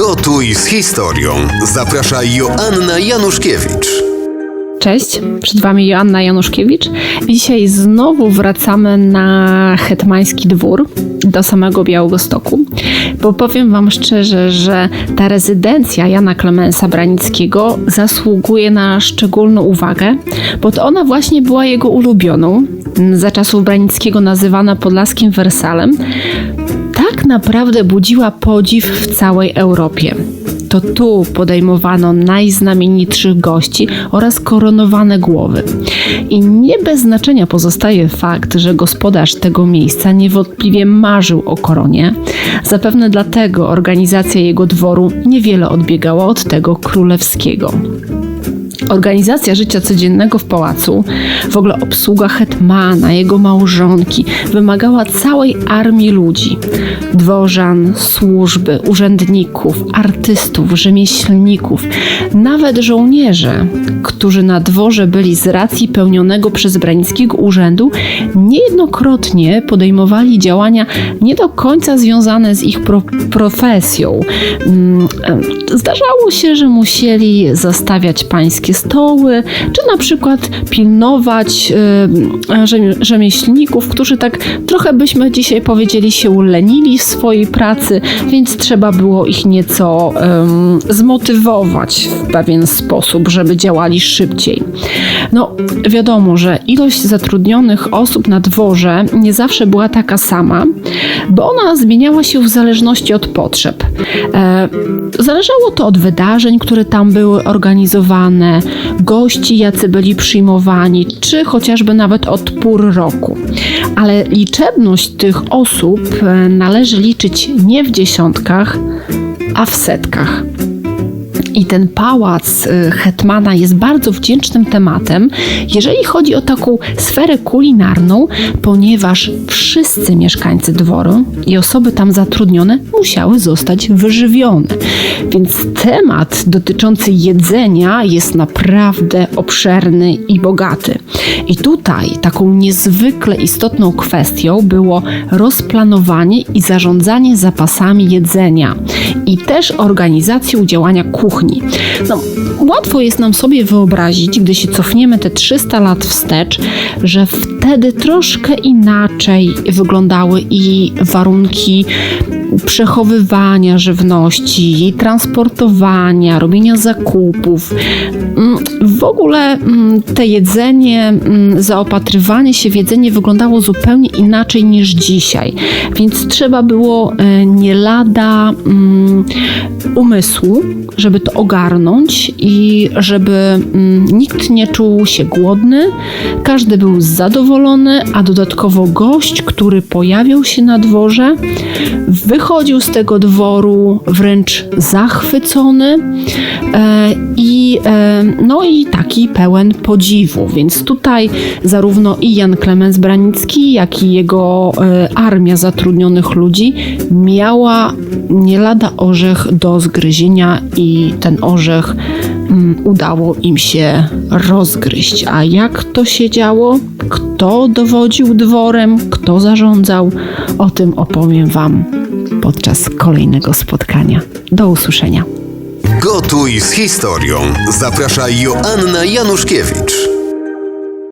Gotuj z historią. Zaprasza Joanna Januszkiewicz. Cześć, przed Wami Joanna Januszkiewicz. Dzisiaj znowu wracamy na hetmański dwór do samego Białegostoku, bo powiem Wam szczerze, że ta rezydencja Jana Klemensa Branickiego zasługuje na szczególną uwagę, bo to ona właśnie była jego ulubioną, za czasów Branickiego nazywana podlaskim Wersalem. Tak naprawdę budziła podziw w całej Europie to tu podejmowano najznamienitszych gości oraz koronowane głowy. I nie bez znaczenia pozostaje fakt, że gospodarz tego miejsca niewątpliwie marzył o koronie. Zapewne dlatego organizacja jego dworu niewiele odbiegała od tego królewskiego. Organizacja życia codziennego w pałacu, w ogóle obsługa hetmana, jego małżonki, wymagała całej armii ludzi: dworzan, służby, urzędników, artystów, rzemieślników, nawet żołnierze, którzy na dworze byli z racji pełnionego przez Branickiego urzędu, niejednokrotnie podejmowali działania nie do końca związane z ich pro profesją. Mm, Zdarzało się, że musieli zastawiać pańskie stoły, czy na przykład pilnować y, rzemie- rzemieślników, którzy tak trochę byśmy dzisiaj powiedzieli się ulenili w swojej pracy, więc trzeba było ich nieco zmotywować w pewien sposób, żeby działali szybciej. No, wiadomo, że ilość zatrudnionych osób na dworze nie zawsze była taka sama, bo ona zmieniała się w zależności od potrzeb. E, Zależało to od wydarzeń, które tam były organizowane, gości, jacy byli przyjmowani, czy chociażby nawet od pór roku. Ale liczebność tych osób e, należy liczyć nie w dziesiątkach, a w setkach. I ten pałac y, Hetmana jest bardzo wdzięcznym tematem, jeżeli chodzi o taką sferę kulinarną, ponieważ wszyscy mieszkańcy dworu i osoby tam zatrudnione musiały zostać wyżywione. Więc temat dotyczący jedzenia jest naprawdę obszerny i bogaty. I tutaj taką niezwykle istotną kwestią było rozplanowanie i zarządzanie zapasami jedzenia i też organizacją działania kuchni. No, łatwo jest nam sobie wyobrazić, gdy się cofniemy te 300 lat wstecz, że wtedy troszkę inaczej wyglądały i warunki przechowywania żywności, jej transportowania, robienia zakupów. W ogóle mm, te jedzenie, mm, zaopatrywanie się w jedzenie wyglądało zupełnie inaczej niż dzisiaj. Więc trzeba było e, nie lada mm, umysłu, żeby to ogarnąć i żeby nikt nie czuł się głodny, każdy był zadowolony, a dodatkowo gość, który pojawiał się na dworze, wychodził z tego dworu wręcz zachwycony e, i, e, no i taki pełen podziwu. Więc tutaj zarówno i Jan Klemens Branicki, jak i jego e, armia zatrudnionych ludzi miała nie lada orzech do zgryzienia i ten orzech mm, udało im się rozgryźć. A jak to się działo? Kto dowodził dworem? Kto zarządzał? O tym opowiem Wam podczas kolejnego spotkania. Do usłyszenia. Gotuj z historią. Zaprasza Joanna Januszkiewicz.